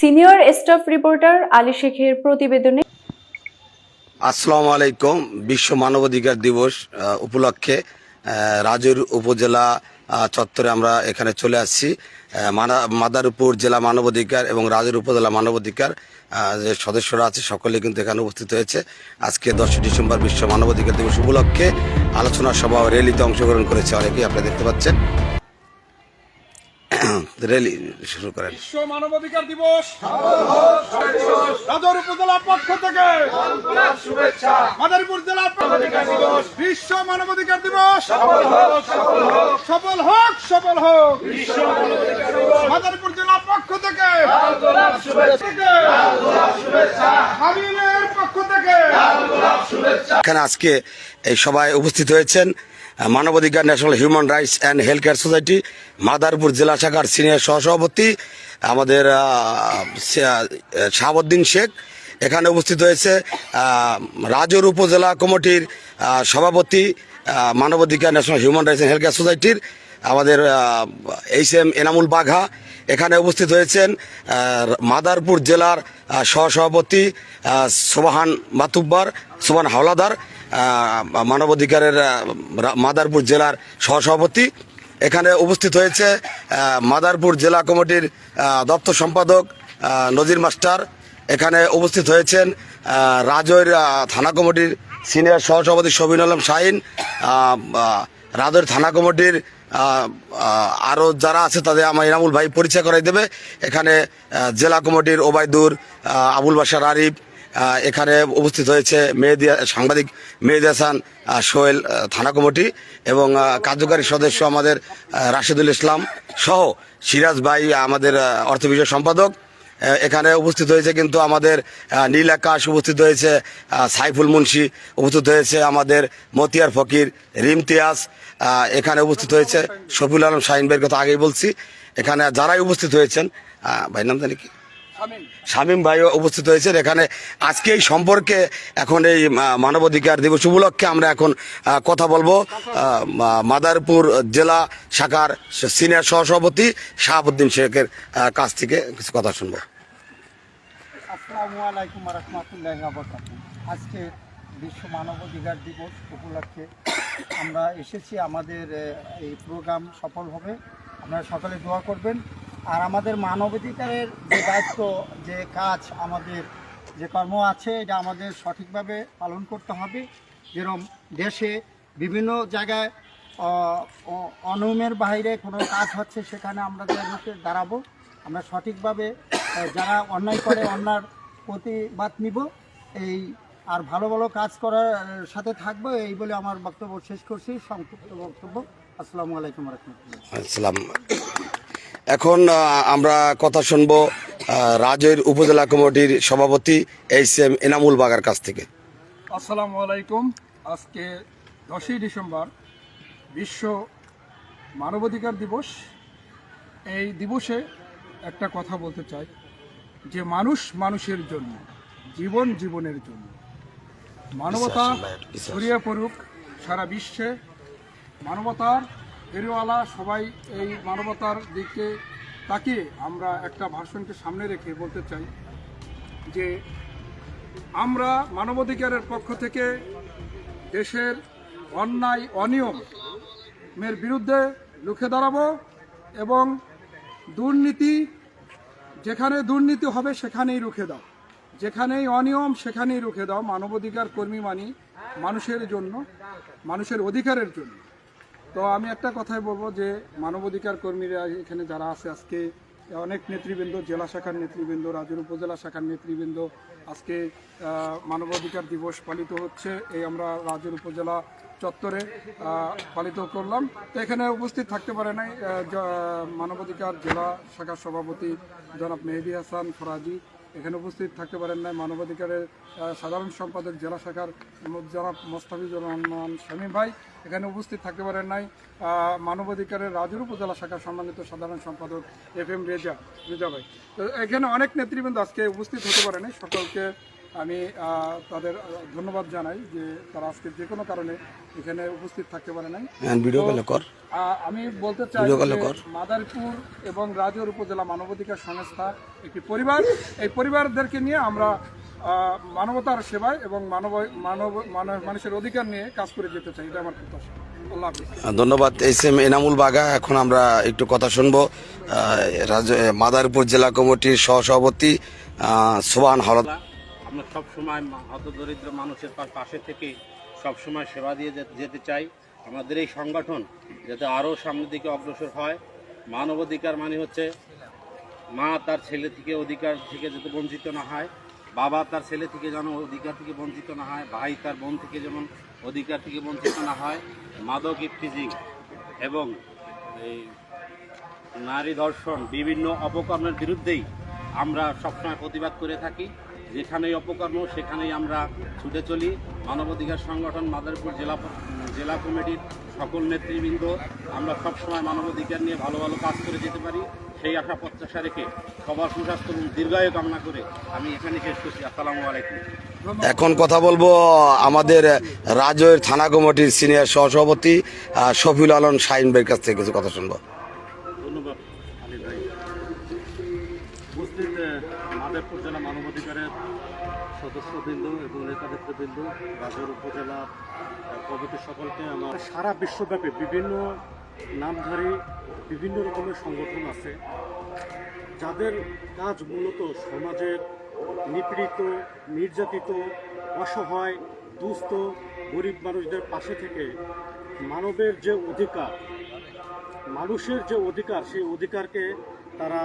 Senior staff reporter Ali শেখের প্রতিবেদনে আসসালামু আলাইকুম। বিশ্ব মানবাধিকার দিবস উপলক্ষে রাজুর উপজেলা চত্বরে আমরা এখানে চলে আসছি। মাদারুপুর জেলা মানবাধিকার এবং রাজের উপজেলা মানবাধিকার যে সদস্যরা আছে সকলে কিন্তু এখানে উপস্থিত হয়েছে। আজকে দশই ডিসেম্বর বিশ্ব মানবাধিকার দিবস উপলক্ষে আলোচনা সভা ও র্যালিতে অংশগ্রহণ করেছে অনেকেই, আপনারা দেখতে পাচ্ছেন। র্যালি শুরু করেন। বিশ্ব মানবাধিকার দিবস। রাজৌর উপজেলার পক্ষ থেকে মাদারীপুর জেলার পক্ষ থেকে বিশ্ব মানবাধিকার দিবস। সফল হোক সফল হোক। মাদারীপুর জেলার পক্ষ থেকে থেকে পক্ষ থেকে এখানে আজকে এই সভায় উপস্থিত হয়েছেন মানবাধিকার, national human rights and health care society, Madaripur জেলা শাখার সিনিয়র সহসভাপতি, আমাদের শাহাবুদ্দিন শেখ। এখানে উপস্থিত হয়েছে রাজৌর উপজেলা কমিটির সভাপতি মানবাধিকার, national human rights and health care সোসাইটির, আমাদের এইচ এম এনামুল বাঘা। এখানে উপস্থিত হয়েছেন মাদারপুর জেলার সহসভাপতি সোবাহান মাতুব্বার সোবান হাওলাদার। মানবাধিকারের মাদারপুর জেলার সহসভাপতি। এখানে উপস্থিত হয়েছে মাদারপুর জেলা কমিটির দপ্তর সম্পাদক নজির মাস্টার। এখানে উপস্থিত হয়েছেন রাজৈর থানা কমিটির সিনিয়র সহসভাপতি শবিন আলম শাহিন। রাজৈর থানা কমিটির আরও যারা আছে তাদের আমার ইনামুল ভাই পরিচয় করাই দেবে। এখানে জেলা কমিটির ওবায়দুর আবুল বাসার আরিফ এখানে উপস্থিত হয়েছে মেহেদি সাংবাদিক মেহেদি হাসান সোহেল থানা কমিটি এবং কার্যকারী সদস্য আমাদের রাশেদুল ইসলাম সহ সিরাজ ভাই, আমাদের অর্থ বিষয় সম্পাদক। এখানে উপস্থিত হয়েছে কিন্তু আমাদের নীল আকাশ উপস্থিত হয়েছে সাইফুল মুন্সি উপস্থিত হয়েছে, আমাদের মতিয়ার ফকির, রিমতিয়াজ এখানে উপস্থিত হয়েছে শফিউল আলম শাহিন কথা আগেই বলছি। এখানে যারাই উপস্থিত হয়েছেন ভাই নাম জানি কি? শামীম? ভাইও উপস্থিত হয়েছেন এখানে। আজকে এই সম্পর্কে এখন এই মানবাধিকার দিবস উপলক্ষে আমরা এখন কথা বলব। মাদারপুর জেলা শাখার সিনিয়র সহসভাপতি শাহাবুদ্দিন শেখের কাছ থেকে কিছু কথা শুনব। আসসালামু আলাইকুম রহমতুল্লাহ আজকে বিশ্ব মানবাধিকার দিবস উপলক্ষে আমরা এসেছি। আমাদের এই প্রোগ্রাম সফল হবে। আপনারা সকালে দোয়া করবেন। আর আমাদের মানবাধিকারের যে দায়িত্ব যে কাজ আমাদের যে কর্ম আছে এটা আমাদের সঠিকভাবে পালন করতে হবে। যেরকম দেশে বিভিন্ন জায়গায় আহ, অ- অনিয়মের বাইরে কোনো কাজ হচ্ছে সেখানে আমরা রুখে দাঁড়াবো আমরা সঠিকভাবে যারা অন্যায় করে অন্যার প্রতিবাদ নিব এই আর ভালো ভালো কাজ করার সাথে থাকব এই বলে আমার বক্তব্য শেষ করছি। সংক্ষিপ্ত বক্তব্য। আসসালামু আলাইকুম রহমতুল্লাহ। আসসালাম। এখন আমরা কথা শুনব রাজৈর উপজেলা কমিটির সভাপতি এইচ এম এনামুল বাগার কাছ থেকে। আসসালামু আলাইকুম। আজকে দশই ডিসেম্বর বিশ্ব মানবাধিকার দিবস। এই দিবসে একটা কথা বলতে চাই যে মানুষ মানুষের জন্য জীবন জীবনের জন্য। মানবতা ছড়িয়ে পড়ুক সারা বিশ্বে। মানবতার ফেরিওয়ালা সবাই এই মানবতার দিকে তাকিয়ে আমরা একটা ভাষণকে সামনে রেখে বলতে চাই যে আমরা মানবাধিকারের পক্ষ থেকে দেশের অন্যায় অনিয়মের বিরুদ্ধে রুখে দাঁড়াবো এবং দুর্নীতি, যেখানে দুর্নীতি হবে সেখানেই রুখে দাও। যেখানেই অনিয়ম, সেখানেই রুখে দাও মানবাধিকার কর্মী মানি মানুষের জন্য, মানুষের অধিকারের জন্য। তো আমি একটা কথাই বলব যে মানবাধিকার কর্মীরা এখানে যারা আছে, আজকে অনেক নেতৃবৃন্দ, জেলা শাখার নেতৃবৃন্দ, রাজুর উপজেলা শাখার নেতৃবৃন্দ, আজকে মানবাধিকার দিবস পালিত হচ্ছে। এই আমরা রাজুর উপজেলা চত্বরে পালিত করলাম। তো এখানে উপস্থিত থাকতে পারে নাই মানবাধিকার জেলা শাখার সভাপতি জনাব মেহেদি হাসান ফরাজি। এখানে উপস্থিত থাকতে পারেন নাই। মানবাধিকারের সাধারণ সম্পাদক জেলা শাখার জনাব মোস্তাফিজুর রহমান শামীম ভাই এখানে উপস্থিত থাকতে পারেন নাই। মানবাধিকারের রাজুর উপজেলা শাখার সম্মানিত সাধারণ সম্পাদক এফ এম রেজা রেজা ভাই। তো এখানে অনেক নেতৃবৃন্দ আজকে উপস্থিত হতে পারেনি। সকলকে আমি তাদের ধন্যবাদ জানাই যে তারা আজকে যে কোনো কারণে এখানে উপস্থিত থাকতে পারে নাই। ভিডিও কল কর। আমি বলতে চাই মাদারীপুর এবং রাজৌর উপজেলা মানবাধিকার সংস্থা একটি পরিবার। এই পরিবারদেরকে নিয়ে আমরা মানবতার সেবায় এবং মানব মানব মানব- মানুষের অধিকার নিয়ে কাজ করে যেতে চাই। এটা আমার প্রত্যাশা। ধন্যবাদ। এস এম এনামুল বাগা এখন আমরা একটু কথা শুনব। মাদারীপুর জেলা কমিটির সহসভাপতি সোবান হলদ আমরা সব সময় হত দরিদ্র মানুষের পাশে থেকে সব সময় সেবা দিয়ে যেতে চাই। আমাদের এই সংগঠন যাতে আরও সামনের দিকে অগ্রসর হয়। মানবাধিকার মানে হচ্ছে মা তার ছেলে থেকে অধিকার থেকে যাতে বঞ্চিত না হয়, বাবা তার ছেলে থেকে যেন অধিকার থেকে বঞ্চিত না হয়, ভাই তার বোন থেকে যেমন অধিকার থেকে বঞ্চিত না হয়। মাদক ইফটিজিং এবং এই নারী ধর্ষণ বিভিন্ন অপকর্মের বিরুদ্ধেই আমরা সবসময় প্রতিবাদ করে থাকি। যেখানেই অপকর্ম, সেখানেই আমরা ছুটে চলি। মানবাধিকার সংগঠন মাদারীপুর জেলা জেলা কমিটির সকল নেতৃবৃন্দ, আমরা সবসময় মানবাধিকার নিয়ে ভালো ভালো কাজ করে যেতে পারি। সেই আশা প্রত্যাশা রেখে সবার সুস্বাস্থ্য এবং দীর্ঘায়ু কামনা করে আমি এখানে শেষ করছি। আসসালামু আলাইকুম। এখন কথা বলব আমাদের রাজৈর থানা কমিটির সিনিয়র সহসভাপতি শফিউল আলম শাহিন ভাইয়ের কাছ থেকে কিছু কথা শুনব। নেতানেতৃবৃন্দ রাজৌর উপজেলা কমিটির সকলকে আমার সারা বিশ্বব্যাপী বিভিন্ন নামধারী, বিভিন্ন রকমের সংগঠন আছে, যাদের কাজ মূলত সমাজের নিপীড়িত, নির্যাতিত, অসহায়, দুস্থ, গরিব মানুষদের পাশে থেকে মানবের যে অধিকার, মানুষের যে অধিকার, সেই অধিকারকে তারা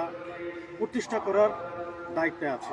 প্রতিষ্ঠা করার দায়িত্বে আছে।